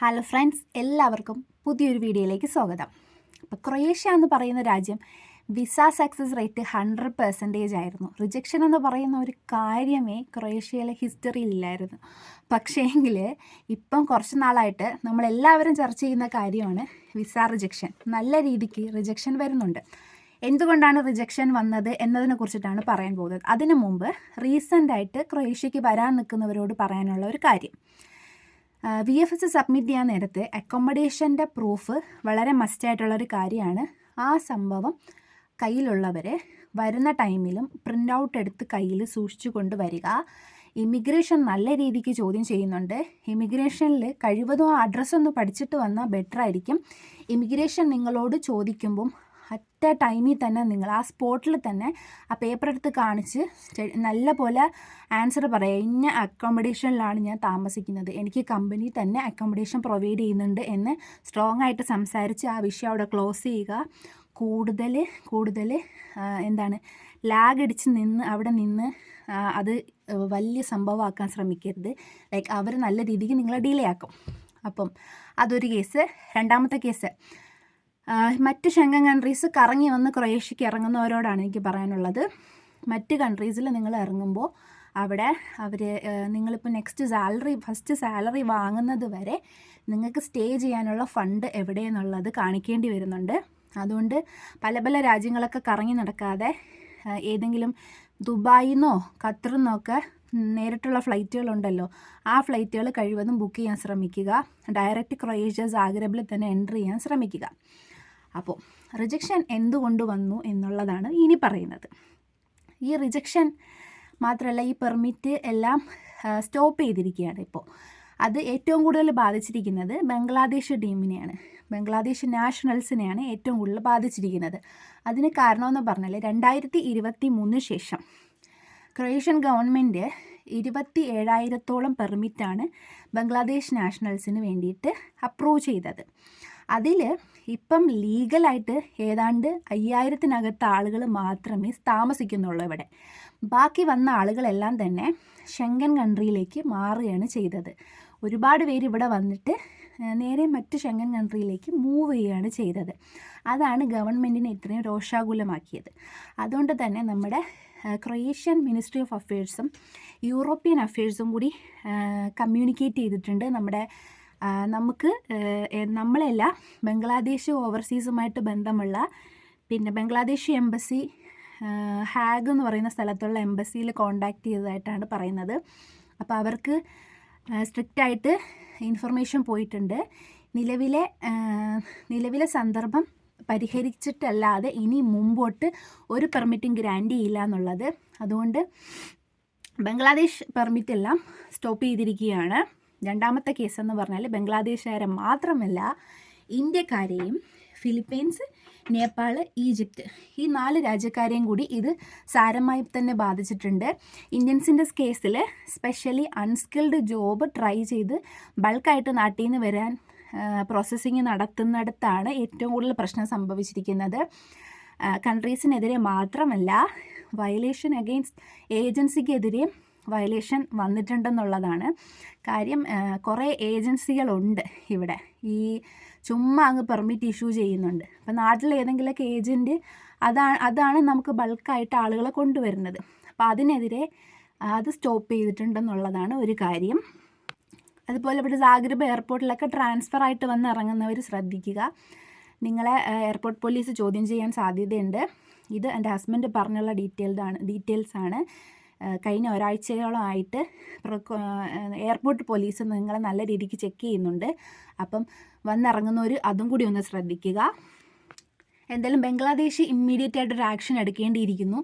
Hello friends എല്ലാവർക്കും പുതിയൊരു വീഡിയോയിലേക്ക് സ്വാഗതം. അപ്പോൾ ക്രൊയേഷ്യ എന്ന് പറയുന്ന രാജ്യം visa success rate hundred percentage ആയിരുന്നു. റിജക്ഷൻ എന്ന് പറയുന്ന ഒരു കാര്യമേ ക്രൊയേഷ്യയിലെ ഹിസ്റ്ററിയിലില്ലായിരുന്നു പക്ഷേങ്കിൽ ഇപ്പം കുറച്ച് നാളായിട്ട് നമ്മളെല്ലാവരും ചർച്ച ചെയ്യുന്ന കാര്യമാണ് വിസ റിജക്ഷൻ നല്ല രീതിക്ക് റിജക്ഷൻ വരുന്നുണ്ട്. എന്തുകൊണ്ടാണ് റിജക്ഷൻ വന്നത് എന്നതിനെ കുറിച്ചിട്ടാണ് പറയാൻ പോകുന്നത്. അതിനു മുമ്പ് റീസെന്റായിട്ട് ക്രൊയേഷ്യയ്ക്ക് വരാൻ നിൽക്കുന്നവരോട് പറയാനുള്ള ഒരു കാര്യം. വി എഫ് എസ് സബ്മിറ്റ് ചെയ്യാൻ നേരത്തെ അക്കോമഡേഷന്റെ പ്രൂഫ് വളരെ മസ്റ്റായിട്ടുള്ളൊരു കാര്യമാണ്. ആ സംഭവം കയ്യിലുള്ളവരെ വരുന്ന ടൈമിലും പ്രിന്റ് ഔട്ട് എടുത്ത് കയ്യിൽ സൂക്ഷിച്ചു കൊണ്ടുവരിക. ഇമിഗ്രേഷൻ നല്ല രീതിക്ക് ചോദ്യം ചെയ്യുന്നുണ്ട്. ഇമിഗ്രേഷനിൽ കഴിവതും ആ അഡ്രസ്സൊന്ന് പഠിച്ചിട്ട് വന്നാൽ ബെറ്റർ ആയിരിക്കും. ഇമിഗ്രേഷൻ നിങ്ങളോട് ചോദിക്കുമ്പം അറ്റ ടൈമിൽ തന്നെ നിങ്ങൾ ആ സ്പോട്ടിൽ തന്നെ ആ പേപ്പർ എടുത്ത് കാണിച്ച് നല്ല പോലെ ആൻസർ പറയുക ഇന്ന അക്കോമഡേഷനിലാണ് ഞാൻ താമസിക്കുന്നത്. എനിക്ക് കമ്പനി തന്നെ അക്കോമഡേഷൻ പ്രൊവൈഡ് ചെയ്യുന്നുണ്ട് എന്ന് സ്ട്രോങ് ആയിട്ട് സംസാരിച്ച് ആ വിഷയം അവിടെ ക്ലോസ് ചെയ്യുക. കൂടുതൽ കൂടുതൽ എന്താണ് ലാഗ് അടിച്ച് നിന്ന് അവിടെ നിന്ന് അത് വലിയ സംഭവമാക്കാൻ ശ്രമിക്കരുത്. ലൈക്ക് അവർ നല്ല രീതിക്ക് നിങ്ങളെ ഡിലേ ആക്കും. അപ്പം അതൊരു കേസ് രണ്ടാമത്തെ കേസ് മറ്റ് ഷെങ്കൻ കൺട്രീസ് കറങ്ങി വന്ന് ക്രൊയേഷ്യക്ക് ഇറങ്ങുന്നവരോടാണ് എനിക്ക് പറയാനുള്ളത്. മറ്റ് കൺട്രീസിൽ നിങ്ങൾ ഇറങ്ങുമ്പോൾ അവിടെ അവർ നിങ്ങളിപ്പോൾ നെക്സ്റ്റ് സാലറി ഫസ്റ്റ് സാലറി വാങ്ങുന്നത് വരെ നിങ്ങൾക്ക് സ്റ്റേ ചെയ്യാനുള്ള ഫണ്ട് എവിടെയെന്നുള്ളത് കാണിക്കേണ്ടി വരുന്നുണ്ട്. അതുകൊണ്ട് പല പല രാജ്യങ്ങളൊക്കെ കറങ്ങി നടക്കാതെ ഏതെങ്കിലും ദുബായിൽ നിന്നോ ഖത്തറിൽ നിന്നൊക്കെ നേരിട്ടുള്ള ഫ്ലൈറ്റുകളുണ്ടല്ലോ ആ ഫ്ലൈറ്റുകൾ കഴിവതും ബുക്ക് ചെയ്യാൻ ശ്രമിക്കുക. ഡയറക്റ്റ് ക്രൊയേഷ്യ സാഗ്രബിൽ തന്നെ എൻട്രി ചെയ്യാൻ ശ്രമിക്കുക. അപ്പോൾ റിജക്ഷൻ എന്തുകൊണ്ട് വന്നു എന്നുള്ളതാണ് ഇനി പറയുന്നത്. ഈ റിജക്ഷൻ മാത്രമല്ല ഈ പെർമിറ്റ് എല്ലാം സ്റ്റോപ്പ് ചെയ്തിരിക്കുകയാണ് ഇപ്പോൾ അത് ഏറ്റവും കൂടുതൽ ബാധിച്ചിരിക്കുന്നത് ബംഗ്ലാദേശ് ടീമിനെയാണ്. ബംഗ്ലാദേശ് നാഷണൽസിനെയാണ് ഏറ്റവും കൂടുതൽ ബാധിച്ചിരിക്കുന്നത്. അതിന് കാരണമെന്ന് പറഞ്ഞാൽ രണ്ടായിരത്തി ഇരുപത്തി മൂന്നിന് ശേഷം ക്രൊയേഷ്യൻ ഗവൺമെന്റ് ഇരുപത്തി ഏഴായിരത്തോളം പെർമിറ്റാണ് ബംഗ്ലാദേശ് നാഷണൽസിന് വേണ്ടിയിട്ട് അപ്രൂവ് ചെയ്തത്. അതിൽ ഇപ്പം ലീഗലായിട്ട് ഏതാണ്ട് അയ്യായിരത്തിനകത്ത് ആളുകൾ മാത്രമേ താമസിക്കുന്നുള്ളൂ ഇവിടെ. ബാക്കി വന്ന ആളുകളെല്ലാം തന്നെ ഷെങ്കൻ കൺട്രിയിലേക്ക് മാറുകയാണ് ചെയ്തത്. ഒരുപാട് പേര് ഇവിടെ വന്നിട്ട് നേരെ മറ്റ് ഷെങ്കൻ കൺട്രിയിലേക്ക് മൂവ് ചെയ്യുകയാണ് ചെയ്തത്. അതാണ് ഗവൺമെന്റിനെ ഇത്രയും രോഷാകുലമാക്കിയത്. അതുകൊണ്ട് തന്നെ നമ്മുടെ ക്രൊയേഷ്യൻ മിനിസ്ട്രി ഓഫ് അഫയേഴ്സും യൂറോപ്യൻ അഫയേഴ്സും കൂടി കമ്മ്യൂണിക്കേറ്റ് ചെയ്തിട്ടുണ്ട് നമ്മുടെ നമുക്ക് നമ്മളെല്ല ബംഗ്ലാദേശ് ഓവർസീസുമായിട്ട് ബന്ധമുള്ള പിന്നെ ബംഗ്ലാദേശ് എംബസി ഹാഗ് എന്ന് പറയുന്ന സ്ഥലത്തുള്ള എംബസിയിൽ കോണ്ടാക്ട് ചെയ്തതായിട്ടാണ് പറയുന്നത്. അപ്പോൾ അവർക്ക് സ്ട്രിക്റ്റ് ആയിട്ട് ഇൻഫർമേഷൻ പോയിട്ടുണ്ട്. നിലവിലെ നിലവിലെ സന്ദർഭം പരിഹരിച്ചിട്ടല്ലാതെ ഇനി മുമ്പോട്ട് ഒരു പെർമിറ്റും ഗ്രാൻഡ് ചെയ്യില്ല എന്നുള്ളത്. അതുകൊണ്ട് ബംഗ്ലാദേശ് പെർമിറ്റ് എല്ലാം സ്റ്റോപ്പ് ചെയ്തിരിക്കുകയാണ്. രണ്ടാമത്തെ കേസ് എന്ന് പറഞ്ഞാൽ ബംഗ്ലാദേശുകാരെ മാത്രമല്ല ഇന്ത്യക്കാരെയും ഫിലിപ്പീൻസ് നേപ്പാൾ ഈജിപ്ത് ഈ നാല് രാജ്യക്കാരെയും കൂടി ഇത് സാരമായി തന്നെ ബാധിച്ചിട്ടുണ്ട്. ഇന്ത്യൻസിന്റെ കേസിൽ സ്പെഷ്യലി അൺസ്കിൽഡ് ജോബ് ട്രൈ ചെയ്ത് ബൾക്കായിട്ട് നാട്ടിൽ നിന്ന് വരാൻ പ്രോസസ്സിങ് നടത്തുന്നിടത്താണ് ഏറ്റവും കൂടുതൽ പ്രശ്നം സംഭവിച്ചിരിക്കുന്നത്. കൺട്രീസിനെതിരെ മാത്രമല്ല വയലേഷൻ അഗെയിൻസ്റ്റ് ഏജൻസിക്കെതിരെയും വയലേഷൻ വന്നിട്ടുണ്ടെന്നുള്ളതാണ്. കാര്യം കുറേ ഏജൻസികളുണ്ട് ഇവിടെ. ഈ ചുമ്മാ അങ്ങ് പെർമിറ്റ് ഇഷ്യൂ ചെയ്യുന്നുണ്ട്. അപ്പം നാട്ടിൽ ഏതെങ്കിലുമൊക്കെ ഏജന്റ് അതാണ് അതാണ് നമുക്ക് ബൾക്കായിട്ട് ആളുകളെ കൊണ്ടുവരുന്നത്. അപ്പോൾ അതിനെതിരെ അത് സ്റ്റോപ്പ് ചെയ്തിട്ടുണ്ടെന്നുള്ളതാണ് ഒരു കാര്യം. അതുപോലെ ഇവിടെ ജാഗ്രബ് എയർപോർട്ടിലൊക്കെ ട്രാൻസ്ഫർ ആയിട്ട് വന്ന് ഇറങ്ങുന്നവർ ശ്രദ്ധിക്കുക. നിങ്ങളെ എയർപോർട്ട് പോലീസ് ചോദ്യം ചെയ്യാൻ സാധ്യതയുണ്ട്. ഇത് എന്റെ ഹസ്ബൻഡ് പറഞ്ഞുള്ള ഡീറ്റെയിൽഡാണ് ഡീറ്റെയിൽസ് ആണ് കഴിഞ്ഞ ഒരാഴ്ചയോളമായിട്ട് എയർപോർട്ട് പോലീസ് നിങ്ങളെ നല്ല രീതിക്ക് ചെക്ക് ചെയ്യുന്നുണ്ട്. അപ്പം വന്നിറങ്ങുന്നവർ അതും കൂടി ഒന്ന് ശ്രദ്ധിക്കുക. എന്തായാലും ബംഗ്ലാദേശ് ഇമ്മീഡിയറ്റ് ആയിട്ട് ഒരു ആക്ഷൻ എടുക്കേണ്ടിയിരിക്കുന്നു.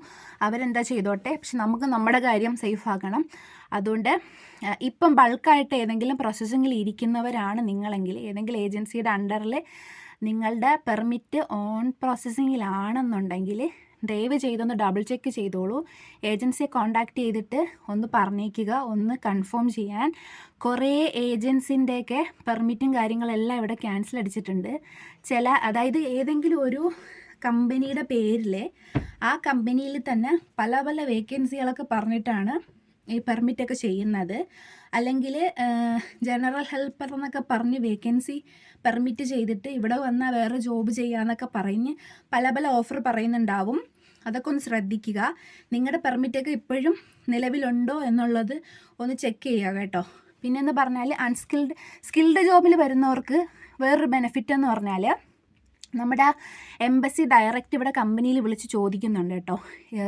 അവരെന്താ ചെയ്തോട്ടെ? പക്ഷെ നമുക്ക് നമ്മുടെ കാര്യം സേഫ് ആക്കണം. അതുകൊണ്ട് ഇപ്പം ബൾക്കായിട്ട് ഏതെങ്കിലും പ്രോസസ്സിങ്ങിൽ ഇരിക്കുന്നവരാണ് നിങ്ങളെങ്കിൽ ഏതെങ്കിലും ഏജൻസിയുടെ അണ്ടറിൽ നിങ്ങളുടെ പെർമിറ്റ് ഓൺ പ്രോസസ്സിങ്ങിലാണെന്നുണ്ടെങ്കിൽ ദയവ് ചെയ്തൊന്ന് ഡബിൾ ചെക്ക് ചെയ്തോളൂ. ഏജൻസിയെ കോണ്ടാക്ട് ചെയ്തിട്ട് ഒന്ന് പറഞ്ഞേക്കുക ഒന്ന് കൺഫേം ചെയ്യാൻ. കുറേ ഏജൻസിന്റെയൊക്കെ പെർമിറ്റും കാര്യങ്ങളെല്ലാം ഇവിടെ ക്യാൻസൽ അടിച്ചിട്ടുണ്ട്. ചില അതായത് ഏതെങ്കിലും ഒരു കമ്പനിയുടെ പേരിൽ ആ കമ്പനിയിൽ തന്നെ പല പല വേക്കൻസികളൊക്കെ പറഞ്ഞിട്ടാണ് ഈ പെർമിറ്റൊക്കെ ചെയ്യുന്നത്. അല്ലെങ്കിൽ ജനറൽ ഹെൽപ്പർ എന്നൊക്കെ പറഞ്ഞ് വേക്കൻസി പെർമിറ്റ് ചെയ്തിട്ട് ഇവിടെ വന്നാൽ വേറെ ജോബ് ചെയ്യാന്നൊക്കെ പറഞ്ഞ് പല പല ഓഫർ പറയുന്നുണ്ടാവും. അതൊക്കെ ഒന്ന് ശ്രദ്ധിക്കുക. നിങ്ങളുടെ പെർമിറ്റൊക്കെ ഇപ്പോഴും നിലവിലുണ്ടോ എന്നുള്ളത് ഒന്ന് ചെക്ക് ചെയ്യുക കേട്ടോ. പിന്നെന്ന് പറഞ്ഞാൽ അൺസ്കിൽഡ് സ്കിൽഡ് ജോബിൽ വരുന്നവർക്ക് വേറൊരു ബെനിഫിറ്റ് എന്ന് പറഞ്ഞാൽ നമ്മുടെ എംബസി ഡയറക്റ്റ് ഇവിടെ കമ്പനിയിൽ വിളിച്ച് ചോദിക്കുന്നുണ്ട് കേട്ടോ.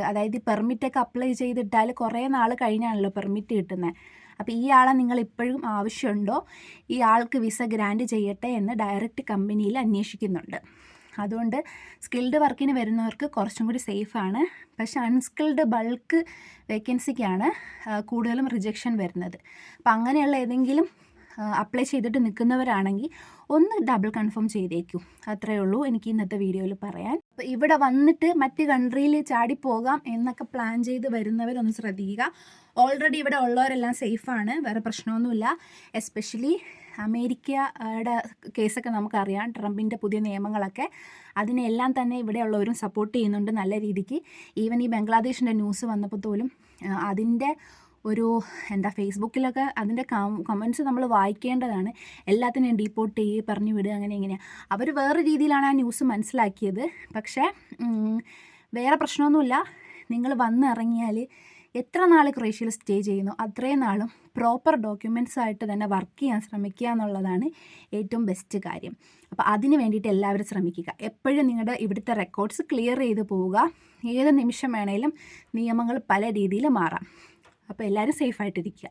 അതായത് പെർമിറ്റൊക്കെ അപ്ലൈ ചെയ്തിട്ടാൽ കുറേ നാൾ കഴിഞ്ഞാണല്ലോ പെർമിറ്റ് കിട്ടുന്നത് അപ്പോൾ ഈ ആളെ നിങ്ങൾ ഇപ്പോഴും ആവശ്യമുണ്ടോ? ഈ ആൾക്ക് വിസ ഗ്രാൻഡ് ചെയ്യട്ടെ എന്ന് ഡയറക്റ്റ് കമ്പനിയിൽ അന്വേഷിക്കുന്നുണ്ട്. അതുകൊണ്ട് സ്കിൽഡ് വർക്കിന് വരുന്നവർക്ക് കുറച്ചും കൂടി സേഫാണ് പക്ഷെ അൺസ്കിൽഡ് ബൾക്ക് വേക്കൻസിക്കാണ് കൂടുതലും റിജക്ഷൻ വരുന്നത്. അപ്പം അങ്ങനെയുള്ള ഏതെങ്കിലും അപ്ലൈ ചെയ്തിട്ട് നിൽക്കുന്നവരാണെങ്കിൽ ഒന്ന് ഡബിൾ കൺഫേം ചെയ്തേക്കൂ. അത്രയേ ഉള്ളൂ എനിക്ക് ഇന്നത്തെ വീഡിയോയിൽ പറയാൻ. അപ്പോൾ ഇവിടെ വന്നിട്ട് മറ്റ് കൺട്രിയിൽ ചാടിപ്പോകാം എന്നൊക്കെ പ്ലാൻ ചെയ്ത് വരുന്നവരൊന്ന് ശ്രദ്ധിക്കുക. ഓൾറെഡി ഇവിടെ ഉള്ളവരെല്ലാം സേഫാണ് വേറെ പ്രശ്നമൊന്നുമില്ല. എസ്പെഷ്യലി അമേരിക്കയുടെ കേസൊക്കെ നമുക്കറിയാം. ട്രംപിന്റെ പുതിയ നിയമങ്ങളൊക്കെ അതിനെല്ലാം തന്നെ ഇവിടെയുള്ളവരും സപ്പോർട്ട് ചെയ്യുന്നുണ്ട് നല്ല രീതിക്ക്. ഈവൻ ഈ ബംഗ്ലാദേശിന്റെ ന്യൂസ് വന്നപ്പോൾ പോലും അതിന്റെ ഒരു എന്താ ഫേസ്ബുക്കിലൊക്കെ അതിന്റെ കമൻസ് നമ്മൾ വായിക്കേണ്ടതാണ്. എല്ലാത്തിനെയും ഡീപ്പോർട്ട് ചെയ്യുക പറഞ്ഞു വിടുക അങ്ങനെ ഇങ്ങനെ അവർ വേറെ രീതിയിലാണ് ആ ന്യൂസ് മനസ്സിലാക്കിയത്. പക്ഷേ വേറെ പ്രശ്നമൊന്നുമില്ല. നിങ്ങൾ വന്നിറങ്ങിയാൽ എത്ര നാൾ ക്രൊയേഷ്യയിൽ സ്റ്റേ ചെയ്യുന്നു അത്രയും നാളും പ്രോപ്പർ ഡോക്യുമെന്റ്സ് ആയിട്ട് തന്നെ വർക്ക് ചെയ്യാൻ ശ്രമിക്കുക എന്നുള്ളതാണ് ഏറ്റവും ബെസ്റ്റ് കാര്യം. അപ്പോൾ അതിന് വേണ്ടിയിട്ട് എല്ലാവരും ശ്രമിക്കുക. എപ്പോഴും നിങ്ങളുടെ ഇവിടുത്തെ റെക്കോർഡ്സ് ക്ലിയർ ചെയ്ത് പോവുക. ഏത് നിമിഷം വേണേലും നിയമങ്ങൾ പല രീതിയിൽ മാറാം. അപ്പോൾ എല്ലാവരും സേഫായിട്ടിരിക്കുക